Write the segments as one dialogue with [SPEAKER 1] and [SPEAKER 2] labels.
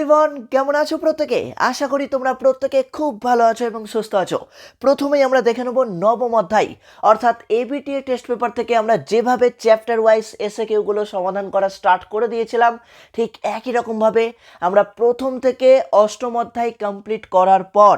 [SPEAKER 1] Everyone কেমন আছো প্রত্যেকে? আশা করি তোমরা প্রত্যেকে খুব ভালো আছো এবং সুস্থ আছো। প্রথমেই আমরা দেখে নেব নবম অধ্যায়। অর্থাৎ এবিটিএ টেস্ট পেপার থেকে আমরা যেভাবে চ্যাপ্টার ওয়াইজ এসে কেউগুলো সমাধান করা স্টার্ট করে দিয়েছিলাম, ঠিক একই রকমভাবে আমরা প্রথম থেকে অষ্টম অধ্যায় কমপ্লিট করার পর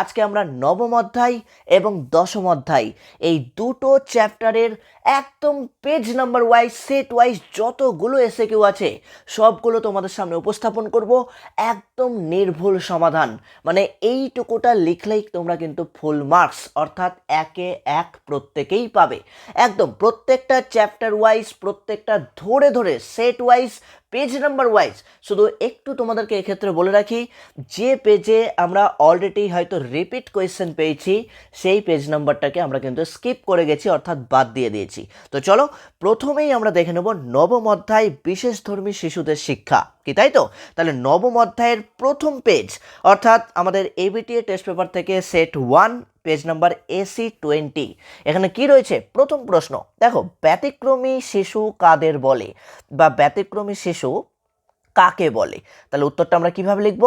[SPEAKER 1] আজকে আমরা নবম অধ্যায় এবং দশম অধ্যায়, এই দুটো চ্যাপ্টারের একদম page number wise set wise যতগুলো এসে কেউ আছে, সবগুলো তোমাদের সামনে উপস্থাপন করব। একদম নির্ভুল সমাধান। মানে এইটুকুটা লিখলেই তোমরা কিন্তু ফুল মার্কস অর্থাৎ একে এক প্রত্যেকেই পাবে। একদম প্রত্যেকটা চ্যাপ্টার ওয়াইজ প্রত্যেকটা ধরে ধরে set wise page number wise শুধু একটু তোমাদেরকে এক্ষেত্রে বলে রাখি, যে পেজে আমরা অলরেডি হয়তো রিপিট কোয়েশ্চেন পেয়েছি, সেই পেজ নাম্বারটাকে আমরা কিন্তু স্কিপ করে গেছি, অর্থাৎ বাদ দিয়ে দিয়েছি। তো চলো, প্রথমেই আমরা দেখে নেব নবম অধ্যায় বিশেষ ধর্মী শিশুদের শিক্ষা। কি তাই তো? তাহলে নবম অধ্যায়ের প্রথম পেজ অর্থাৎ আমাদের এবিটিএ টেস্ট পেপার থেকে set one page number AC twenty এখানে কি রয়েছে? প্রথম প্রশ্ন, দেখো, ব্যতিক্রমী শিশু কাদের বলে? বা ব্যতিক্রমী শিশু কাকে বলে? তাহলে উত্তরটা আমরা কীভাবে লিখব?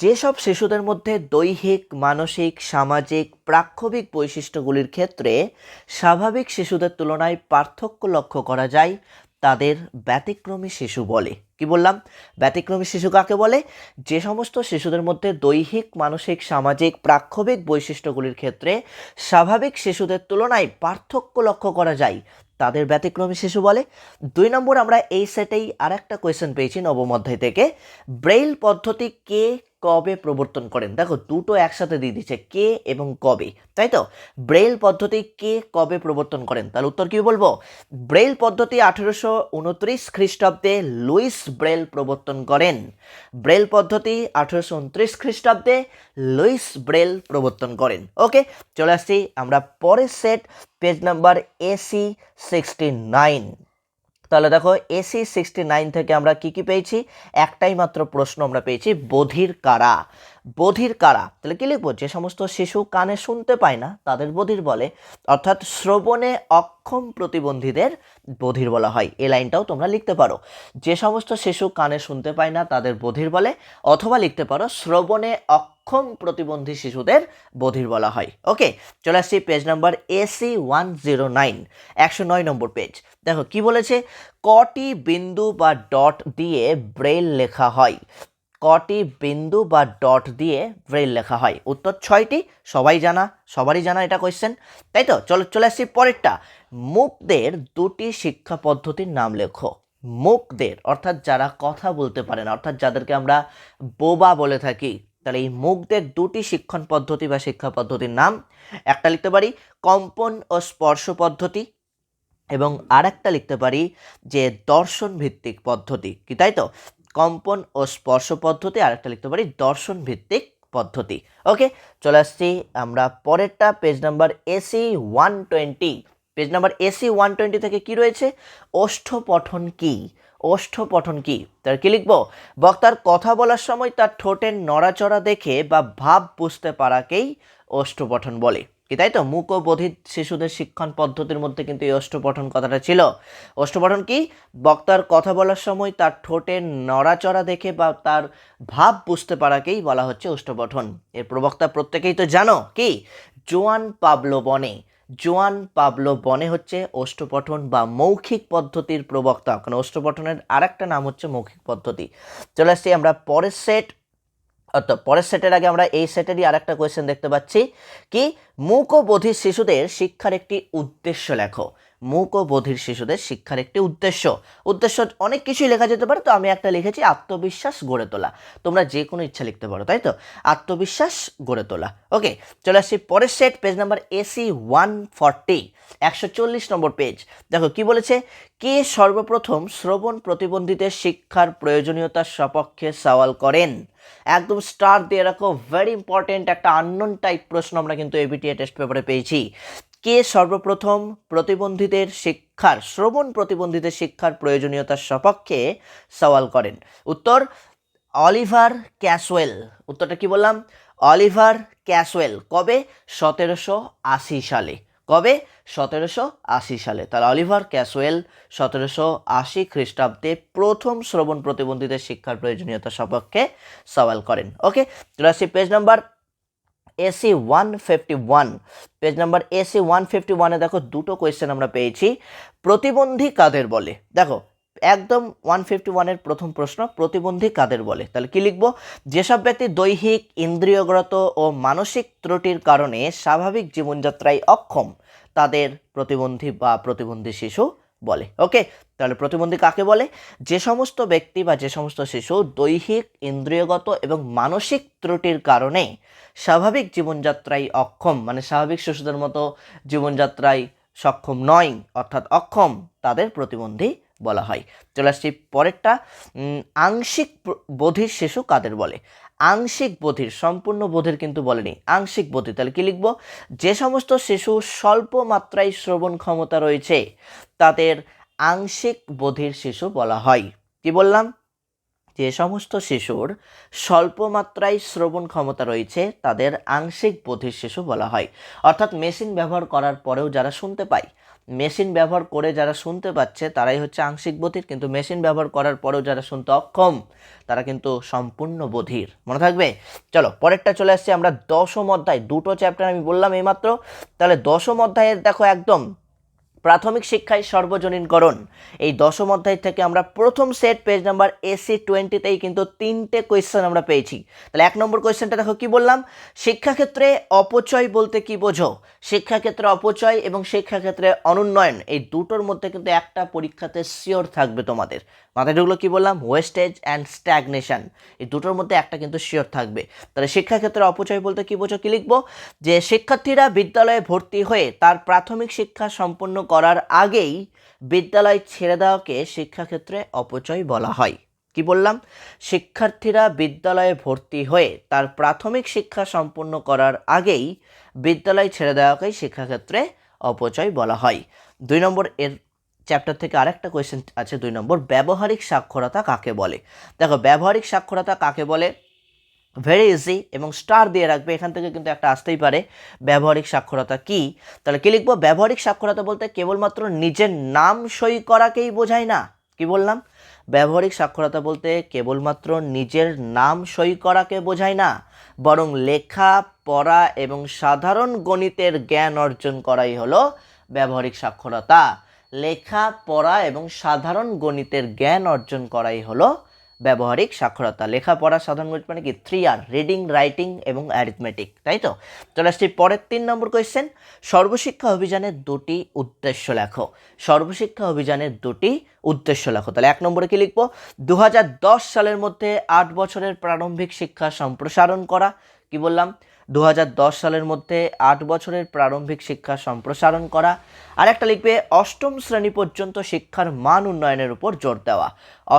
[SPEAKER 1] যেসব শিশুদের মধ্যে দৈহিক, মানসিক, সামাজিক প্রাক্ষবিক বৈশিষ্ট্যগুলির ক্ষেত্রে স্বাভাবিক শিশুদের তুলনায় পার্থক্য লক্ষ্য করা যায় তাদের ব্যতিক্রমী শিশু বলে। কি বললাম? ব্যতিক্রমী শিশু কাকে বলে? যে সমস্ত শিশুদের মধ্যে দৈহিক, মানসিক, সামাজিক, প্রাক্ষবিক বৈশিষ্ট্যগুলির ক্ষেত্রে স্বাভাবিক শিশুদের তুলনায় পার্থক্য লক্ষ্য করা যায়, তাদের ব্যতিক্রমী শিশু বলে। দুই নম্বর, আমরা এই সেটেই আর একটা কোয়েশ্চেন পেয়েছি নবম অধ্যায় থেকে। ব্রেইল পদ্ধতি কে কবে প্রবর্তন করেন? দেখো, দুটো একসাথে দিয়ে দিচ্ছে কে এবং কবে, তাই তো? ব্রেইল পদ্ধতি কে কবে প্রবর্তন করেন? তাহলে উত্তর কি বলব? ব্রেইল পদ্ধতি আঠেরোশো উনত্রিশ খ্রিস্টাব্দে লুইস ব্রেল প্রবর্তন করেন। ব্রেল পদ্ধতি আঠেরোশো উনত্রিশ খ্রিস্টাব্দে লুইস ব্রেল প্রবর্তন করেন। ওকে, চলে আসছি আমরা পরের set, page number AC sixty nine. তাহলে দেখো, এসি সিক্সটি নাইন থেকে আমরা কি কি পেয়েছি? একটাই মাত্র প্রশ্ন আমরা পেয়েছি, বধির কারা? বধির কারা? তাহলে কি লিখব? যে সমস্ত শিশু কানে শুনতে পায় না, তাদের বধির বলে। অর্থাৎ শ্রবণে অক্ষম প্রতিবন্ধীদের বধির বলা হয়। এই লাইনটাও তোমরা লিখতে পারো। যে সমস্ত শিশু কানে শুনতে পায় না, তাদের বধির বলে। অথবা লিখতে পারো, শ্রবণে অক্ষম প্রতিবন্ধী শিশুদের বধির বলা হয়। ওকে, চলে আসছি page number AC one zero nine একশো নয় নম্বর পেজ। দেখো, কি বলেছে? কটি বিন্দু বা ডট দিয়ে ব্রেল লেখা হয়। কটি বিন্দু বা ডট দিয়ে ব্রেল লেখা হয়? উত্তর ছয়টি, সবাই জানা, সবারই জানা এটা কোয়েশ্চেন তাই তো? চলো, চলে আসছি পরেরটা। মুখদের দুটি শিক্ষা পদ্ধতির নাম লেখো। মুখদের, অর্থাৎ যারা কথা বলতে পারে না, অর্থাৎ যাদেরকে আমরা বোবা বলে থাকি, তাহলে এই মুখদের দুটি শিক্ষণ পদ্ধতি বা শিক্ষা পদ্ধতির নাম, একটা লিখতে পারি কম্পন ও স্পর্শ পদ্ধতি এবং আর একটা লিখতে পারি যে দর্শন ভিত্তিক পদ্ধতি। কি তাই তো? কম্পন ও স্পর্শ পদ্ধতি আর একটা লিখতে পারি দর্শন ভিত্তিক পদ্ধতি। ওকে, চলে আসছি আমরা পরেরটা page number AC one twenty page number AC one twenty থেকে কি রয়েছে? ওষ্ঠ পঠন কি? ওষ্ঠ পঠন কি? তার কি লিখব? বক্তার কথা বলার সময় তার ঠোঁটের নড়াচড়া দেখে বা ভাব বুঝতে পারাকেই ওষ্ঠ পঠন বলে। কি তাই তো? মুক ও বধির শিশুদের শিক্ষণ পদ্ধতির মধ্যে কিন্তু এই অষ্টপঠন কথাটা ছিল। অষ্টপঠন কি? বক্তার কথা বলার সময় তার ঠোঁটের নড়াচড়া দেখে বা তার ভাব বুঝতে পারাকেই বলা হচ্ছে অষ্টপঠন। এর প্রবক্তা প্রত্যেকেই তো জানো কি? জোয়ান পাবলো বনে। জোয়ান পাবলো বনে হচ্ছে অষ্টপঠন বা মৌখিক পদ্ধতির প্রবক্তা। কারণ অষ্টপঠনের আর একটা নাম হচ্ছে মৌখিক পদ্ধতি। চলে আসছি আমরা পরের সেট। অর্থাৎ পরের সেটের আগে আমরা এই সেটেরই আর একটা কোয়েশ্চেন দেখতে পাচ্ছি। কি? মূক ও বধির শিশুদের শিক্ষার একটি উদ্দেশ্য লেখো। মূক ও শিশুদের শিক্ষার একটি উদ্দেশ্য। উদ্দেশ্য অনেক কিছুই লেখা যেতে পারে, তো আমি একটা লিখেছি, আত্মবিশ্বাস গড়ে তোলা। তোমরা যে কোনো ইচ্ছা লিখতে পারো, তাই তো? আত্মবিশ্বাস গড়ে তোলা। ওকে, চলে আসছি পরের set page number AC one forty একশো চল্লিশ নম্বর পেজ দেখো, কি বলেছে? কে সর্বপ্রথম শ্রবণ প্রতিবন্ধীদের শিক্ষার প্রয়োজনীয়তার সপক্ষে সওয়াল করেন? একদম স্টার দিয়ে রাখো। ভেরি ইম্পর্টেন্ট একটা আননোন টাইপ প্রশ্ন আমরা কিন্তু এবিটিএ টেস্ট পেপারে পেয়েছি। কে সর্বপ্রথম প্রতিবন্ধীদের শিক্ষার, শ্রবণ প্রতিবন্ধীদের শিক্ষার প্রয়োজনীয়তার সপক্ষে সওয়াল করেন? উত্তর, অলিভার ক্যাসওয়েল। উত্তরটা কি বললাম? Oliver Caswell. কবে? সতেরোশো আশি সালে। কবে? সতেরোশো আশি সালে। তাহলে অলিভার ক্যাসওয়েল সতেরোশো আশি খ্রিস্টাব্দে প্রথম শ্রবণ প্রতিবন্ধীদের শিক্ষার প্রয়োজনীয়তা সপক্ষে সওয়াল করেন। ওকে, চলে page number AC one fifty one. Page number AC one fifty ওয়ানে দেখো দুটো কোয়েশ্চেন আমরা পেয়েছি। প্রতিবন্ধী কাদের বলে? দেখো একদম ওয়ান ফিফটি ওয়ানের প্রথম প্রশ্ন, প্রতিবন্ধী কাদের বলে? তাহলে কি লিখব? যেসব ব্যক্তি দৈহিক, ইন্দ্রিয়গত ও মানসিক ত্রুটির কারণে স্বাভাবিক জীবনযাত্রায় অক্ষম, তাদের প্রতিবন্ধী বা প্রতিবন্ধী শিশু বলে। ওকে, তাহলে প্রতিবন্ধী কাকে বলে? যে সমস্ত ব্যক্তি বা যে সমস্ত শিশু দৈহিক, ইন্দ্রিয়গত এবং মানসিক ত্রুটির কারণে স্বাভাবিক জীবনযাত্রায় অক্ষম মানে স্বাভাবিক শিশুদের মতো জীবনযাত্রায় সক্ষম নয়, অর্থাৎ অক্ষম, তাদের প্রতিবন্ধী বলা হয়। চলে আসছি পরেরটা। আংশিক বধির শিশু কাদের বলে? আংশিক বধির, সম্পূর্ণ বধির কিন্তু বলেনি আংশিক বধির তাহলে কি লিখব? যে সমস্ত শিশু স্বল্প মাত্রায় শ্রবণ ক্ষমতা রয়েছে, তাদের আংশিক বধির শিশু বলা হয়। কি বললাম? যে সমস্ত শিশুর স্বল্প মাত্রায় শ্রবণ ক্ষমতা রয়েছে, তাদের আংশিক বধির শিশু বলা হয়। অর্থাৎ মেশিন ব্যবহার করার পরেও যারা শুনতে পায় মেশিন ব্যবহার করে যারা শুনতে পাচ্ছে, তারাই হচ্ছে আংশিক বধির। কিন্তু মেশিন ব্যবহার করার পরেও যারা শুনতে অক্ষম, তারা কিন্তু সম্পূর্ণ বধির। মনে থাকবে? চলো, পরেরটা চলে আসছে আমরা দশম অধ্যায়। দুটো চ্যাপ্টার আমি বললাম এইমাত্র। তাহলে দশম অধ্যায়ের দেখো একদম প্রাথমিক শিক্ষায় সর্বজনীনকরণ। এই দশম অধ্যায় থেকে আমরা প্রথম সেট পেজ নাম্বার এসি টোয়েন্টিতেই কিন্তু তিনটে কোয়েশ্চেন আমরা পেয়েছি। তাহলে এক নম্বর কোয়েশ্চেনটা দেখো কি বললাম? শিক্ষাক্ষেত্রে অপচয় বলতে কি বোঝো? শিক্ষাক্ষেত্রে অপচয় এবং শিক্ষাক্ষেত্রে অনুন্নয়ন, এই দুটোর মধ্যে কিন্তু একটা পরীক্ষাতে শিওর থাকবে তোমাদের। মাথায় ঢুকলো কি বললাম? ওয়েস্টেজ অ্যান্ড স্ট্যাগনেশন এই দুটোর মধ্যে একটা কিন্তু শিওর থাকবে। তাহলে শিক্ষাক্ষেত্রে অপচয় বলতে কি বোঝো? কি লিখব? যে শিক্ষার্থীরা বিদ্যালয়ে ভর্তি হয়ে তার প্রাথমিক শিক্ষা সম্পন্ন করার আগেই বিদ্যালয় ছেড়ে দেওয়াকে শিক্ষাক্ষেত্রে অপচয় বলা হয়। কি বললাম? শিক্ষার্থীরা বিদ্যালয়ে ভর্তি হয়ে তার প্রাথমিক শিক্ষা সম্পন্ন করার আগেই বিদ্যালয় ছেড়ে দেওয়াকেই শিক্ষাক্ষেত্রে অপচয় বলা হয়। দুই নম্বর এর চ্যাপ্টার থেকে আরেকটা কোয়েশ্চেন আছে দুই নম্বর, ব্যবহারিক সাক্ষরতা কাকে বলে? দেখো, ব্যবহারিক সাক্ষরতা কাকে বলে? ভেরি ইজি এবং স্টার দিয়ে রাখবে, এখান থেকে কিন্তু একটা আসতেই পারে। ব্যবহারিক সাক্ষরতা কি? তাহলে কি লিখব? ব্যবহারিক সাক্ষরতা বলতে কেবলমাত্র নিজের নাম সই করাকেই বোঝায় না। কি বললাম? ব্যবহারিক সাক্ষরতা বলতে কেবলমাত্র নিজের নাম সই করাকে বোঝায় না, বরং লেখা, পড়া এবং সাধারণ গণিতের জ্ঞান অর্জন করাই হলো ব্যবহারিক সাক্ষরতা। লেখা, পড়া এবং সাধারণ গণিতের জ্ঞান অর্জন করাই হলো ব্যবহারিক সাক্ষরতা। লেখাপড়া সাধারণ গণিত মানে কি? থ্রি আর রিডিং রাইটিং এবং অ্যারিথমেটিক তাই তো? চলে আসছি পরের তিন নম্বর কোয়েশ্চেন সর্বশিক্ষা অভিযানের দুটি উদ্দেশ্য লেখো। সর্বশিক্ষা অভিযানের দুটি উদ্দেশ্য লেখো। তাহলে এক নম্বরে কি লিখব? দু হাজার দশ সালের মধ্যে আট বছরের প্রারম্ভিক শিক্ষা সম্প্রসারণ করা। কি বললাম? দু হাজার দশ সালের মধ্যে আট বছরের প্রারম্ভিক শিক্ষা সম্প্রসারণ করা আর একটা লিখবে, অষ্টম শ্রেণি পর্যন্ত শিক্ষার মান উন্নয়নের উপর জোর দেওয়া।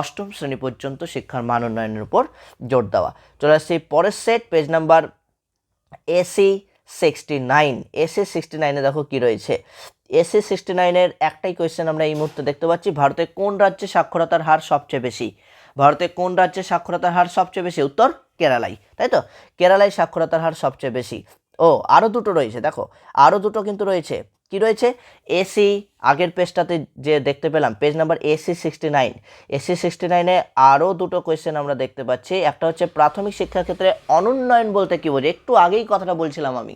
[SPEAKER 1] অষ্টম শ্রেণি পর্যন্ত শিক্ষার মান উন্নয়নের উপর জোর দেওয়া। চলে আসছি পরের set page number AC sixty nine AC sixty নাইনে দেখো কি রয়েছে। এসি সিক্সটি নাইনের একটাই কোয়েশ্চেন আমরা এই মুহূর্তে দেখতে পাচ্ছি, ভারতে কোন রাজ্যে সাক্ষরতার হার সবচেয়ে বেশি? ভারতে কোন রাজ্যে সাক্ষরতার হার সবচেয়ে বেশি? উত্তর কেরালায় তাই তো? কেরালায় সাক্ষরতার হার সবচেয়ে বেশি। ও আরও দুটো রয়েছে, দেখো। আরও দুটো কিন্তু রয়েছে। কি রয়েছে? এসি, আগের পেজটাতে যে দেখতে পেলাম, page number AC sixty nine. AC sixty নাইনে আরও দুটো কোয়েশ্চেন আমরা দেখতে পাচ্ছি। একটা হচ্ছে প্রাথমিক শিক্ষার ক্ষেত্রে অনুন্নয়ন বলতে কি বোঝে? একটু আগেই কথাটা বলছিলাম আমি।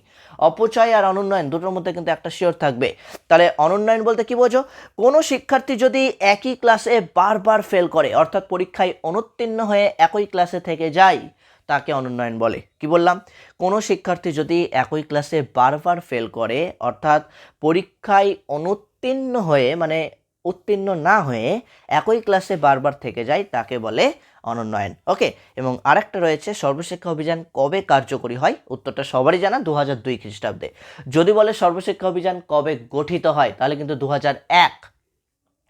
[SPEAKER 1] অপচয় আর অনুন্নয়ন দুটোর মধ্যে কিন্তু একটা শিওর থাকবে। তাহলে অনুন্নয়ন বলতে কি বোঝো? কোনো শিক্ষার্থী যদি একই ক্লাসে বারবার ফেল করে, অর্থাৎ পরীক্ষায় অনুত্তীর্ণ হয়ে একই ক্লাসে থেকে যায় তাকে অনুন্নয়ন বলে। কি বললাম? কোনো শিক্ষার্থী যদি একই ক্লাসে বারবার ফেল করে, অর্থাৎ পরীক্ষায় অনুত্তীর্ণ হয়ে মানে উত্তীর্ণ না হয়ে একই ক্লাসে বারবার থেকে যায়, তাকে বলে অনুন্নয়ন। ওকে? এবং আরেকটা রয়েছে, সর্বশিক্ষা অভিযান কবে কার্যকরী হয়? উত্তরটা সবারই জানা দু হাজার দুই খ্রিস্টাব্দে। যদি বলে সর্বশিক্ষা অভিযান কবে গঠিত হয়, তাহলে কিন্তু দু হাজার এক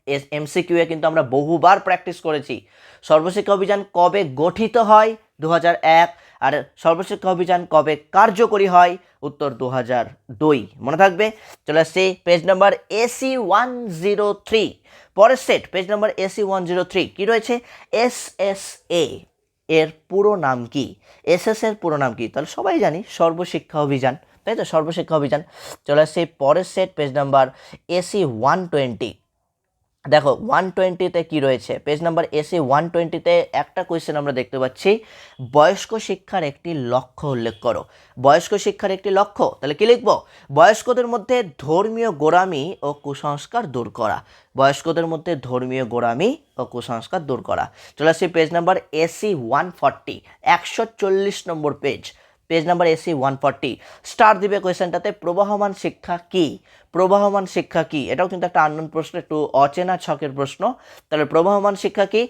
[SPEAKER 1] এস এমসিকিউ এ কিন্তু আমরা বহুবার প্র্যাকটিস করেছি। সর্বশিক্ষা অভিযান কবে গঠিত হয়? দু এক। আর সর্বশিক্ষা অভিযান কবে কার্যকরী হয়? উত্তর দু হাজার দুই। মনে থাকবে? চলে আসছি page number AC one zero three পরের set page number AC one zero three কী রয়েছে? এস এস এ এর পুরো নাম কি? এস এস এর পুরো নাম কি? তাহলে সবাই জানি সর্বশিক্ষা অভিযান। তাই তো? সর্বশিক্ষা অভিযান। চলে আসছে পরের set page number AC one twenty দেখো ওয়ান টোয়েন্টিতে কী রয়েছে? পেজ নাম্বার এসি ওয়ান টোয়েন্টিতে একটা কোয়েশ্চেন আমরা দেখতে পাচ্ছি। বয়স্ক শিক্ষার একটি লক্ষ্য উল্লেখ করো। বয়স্ক শিক্ষার একটি লক্ষ্য? তাহলে কী লিখব? বয়স্কদের মধ্যে ধর্মীয় গোড়ামি ও কুসংস্কার দূর করা। বয়স্কদের মধ্যে ধর্মীয় গোড়ামি ও কুসংস্কার দূর করা। চলে আসছি page number AC one forty একশো চল্লিশ নম্বর page page number AC one forty star দিবে কোয়েশ্চেনটাতে, প্রবাহমান শিক্ষা কি? প্রবাহমান শিক্ষা কি? এটাও কিন্তু একটা আননোন প্রশ্ন, একটু অচেনা, ছকের প্রশ্ন। তাহলে প্রবাহমান শিক্ষা কি?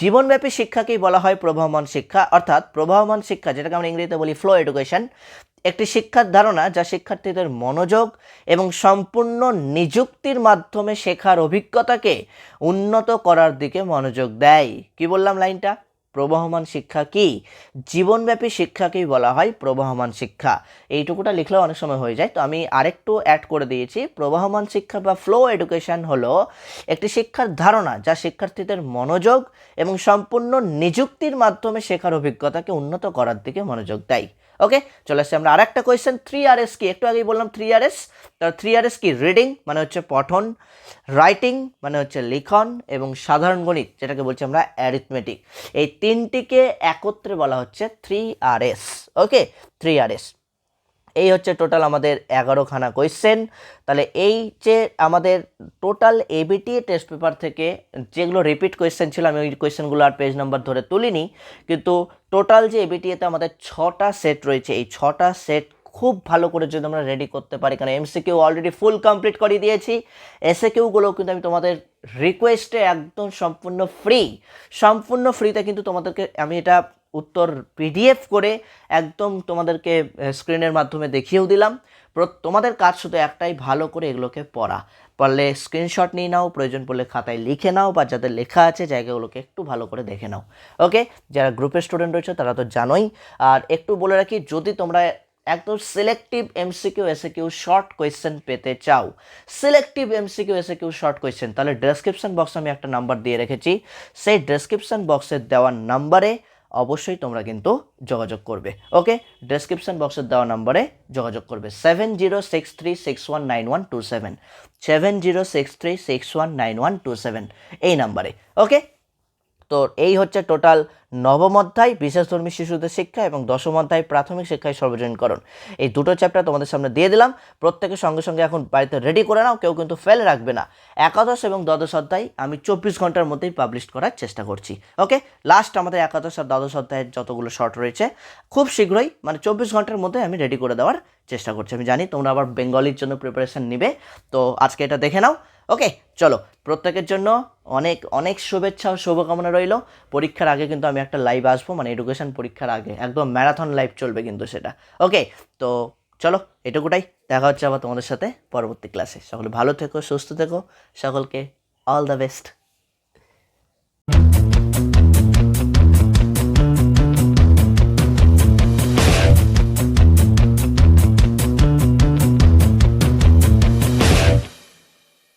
[SPEAKER 1] জীবনব্যাপী শিক্ষাকেই বলা হয় প্রবাহমান শিক্ষা। অর্থাৎ প্রবাহমান শিক্ষা, যেটাকে আমরা ইংরেজিতে বলি ফ্লো এডুকেশন একটি শিক্ষার ধারণা যা শিক্ষার্থীদের মনোযোগ এবং সম্পূর্ণ নিযুক্তির মাধ্যমে শেখার অভিজ্ঞতাকে উন্নত করার দিকে মনোযোগ দেয়। কি বললাম লাইনটা? প্রবাহমান শিক্ষা কি? জীবনব্যাপী শিক্ষাকেই বলা হয়? প্রবাহমান শিক্ষা। এইটুকুটা লিখলেও অনেক সময় হয়ে যায়। তো আমি আরেকটু অ্যাড করে দিয়েছি। প্রবাহমান শিক্ষা বা ফ্লো এডুকেশন হলো একটি শিক্ষার ধারণা যা শিক্ষার্থীদের মনোযোগ এবং সম্পূর্ণ নিযুক্তির মাধ্যমে শেখার অভিজ্ঞতাকে উন্নত করার দিকে মনোযোগ দেয়। ওকে চলে আসছে আমরা আর একটা কোয়েশ্চেন থ্রি আর এস কি? একটু আগেই বললাম থ্রি আর এস তার থ্রি আর এস কি? রিডিং মানে হচ্ছে পঠন রাইটিং মানে হচ্ছে লিখন এবং সাধারণ গণিত, যেটাকে বলছি আমরা অ্যারিথমেটিক এই তিনটিকে একত্রে বলা হচ্ছে three R S okay three R S এই হচ্ছে টোটাল আমাদের এগারোখানা কোয়েশ্চেন তাহলে এই যে আমাদের টোটাল এবিটি টেস্ট পেপার থেকে যেগুলো রিপিট কোয়েশ্চেন ছিল, আমি ওই কোয়েশ্চেনগুলো আর পেজ নাম্বার ধরে তুলিনি, কিন্তু টোটাল যে এবিটিএতে আমাদের ছটা সেট রয়েছে, এই ছটা সেট খুব ভালো করে যদি আমরা রেডি করতে পারি, কারণ এমসিকিউ অলরেডি ফুল কমপ্লিট করে দিয়েছি এসে কিউগুলো কিন্তু আমি তোমাদের রিকোয়েস্টে একদম সম্পূর্ণ ফ্রি সম্পূর্ণ ফ্রিতে কিন্তু তোমাদেরকে আমি এটা উত্তর পিডিএফ করে একদম তোমাদেরকে স্ক্রিনের মাধ্যমে দেখিয়েও দিলাম। তোমাদের কাজ শুধু একটাই, ভালো করে এগুলোকে পড়া। পারলে স্ক্রিনশট নিয়ে নাও, প্রয়োজন পড়লে খাতায় লিখে নাও, বা যাদের লেখা আছে, জায়গাগুলোকে একটু ভালো করে দেখে নাও। ওকে? যারা গ্রুপের স্টুডেন্ট রয়েছে, তারা তো জানোই। আর একটু বলে রাখি, যদি তোমরা একদম selective MCQ SAQ short question পেতে চাও selective MCQ SAQ short question তাহলে ডেসক্রিপশন বক্সে আমি একটা নাম্বার দিয়ে রেখেছি। সেই ডেসক্রিপশন বক্সে দেওয়া নাম্বারে অবশ্যই তোমরা কিন্তু যোগাযোগ করবে। ওকে ডেসক্রিপশন বক্সের দেওয়া নাম্বারে যোগাযোগ করবে। Seven zero six three six one nine one two seven seven zero six three six one nine one two seven এই নাম্বারে ওকে তো এই হচ্ছে টোটাল নবম অধ্যায় বিশেষধর্মী শিশুদের শিক্ষা এবং দশম অধ্যায়, প্রাথমিক শিক্ষায় সর্বজনীনকরণ। এই দুটো চ্যাপ্টার তোমাদের সামনে দিয়ে দিলাম। প্রত্যেকের সঙ্গে সঙ্গে এখন বাড়িতে রেডি করে নাও, কেউ কিন্তু ফেল রাখবে না। একাদশ এবং দ্বাদশ অধ্যায় আমি চব্বিশ ঘণ্টার মধ্যেই পাবলিশ করার চেষ্টা করছি। ওকে লাস্ট আমাদের একাদশ আর দ্বাদশ অধ্যায়ের যতগুলো শর্ট রয়েছে, খুব শীঘ্রই মানে চব্বিশ ঘণ্টার মধ্যে আমি রেডি করে দেওয়ার চেষ্টা করছি। আমি জানি তোমরা আবার বেঙ্গলির জন্য প্রিপারেশন নিবে, তো আজকে এটা দেখে নাও। ওকে চলো। প্রত্যেকের জন্য অনেক অনেক শুভেচ্ছা ও শুভকামনা রইল। পরীক্ষার আগে কিন্তু আমি একটা লাইভ আসব মানে এডুকেশন পরীক্ষার আগে। একদম ম্যারাথন লাইভ চলবে কিন্তু সেটা। ওকে তো চলো, এটুকুটাই। দেখা হচ্ছে আবার তোমাদের সাথে পরবর্তী ক্লাসে সকলে ভালো থেকো, সুস্থ থেকো। সকলকে অল দ্য বেস্ট